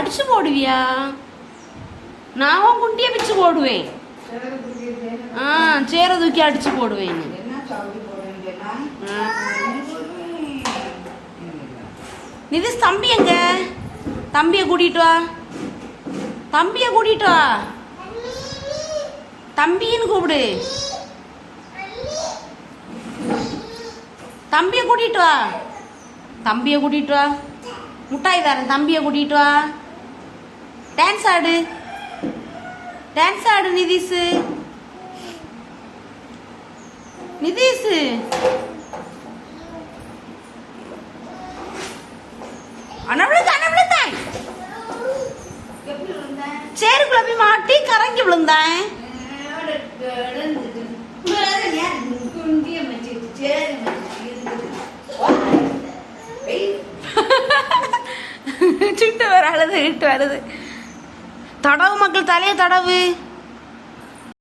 அடிச்சு போடுவியா? நான் குண்டியை பிச்சு போடுவேன். ஆ சேர தூக்கி அடிச்சு போடுவேன். நிதிஷ் தம்பி எங்க? தம்பியை கூட்டிட்டு வா. தம்பியை கூட்டிட்டு வா. தம்பின்னு கூப்பிடு. தம்பியை கூட்டிட்டு வா. தம்பியை கூட்டிட்டு வா. முட்டாய் தரேன் தம்பியை கூட்டிட்டு வா. டான்ஸ் ஆடு. டான்ஸ் ஆடு நிதிஷ். நிதிஷ். எப்படி வந்தேன் சேருக்குள்ள போய் மாட்டி கரங்கி விழுந்தேன். சிட்டு வர அழுது இட்டு வருது தடவு மக்கள் தலையை தடவு.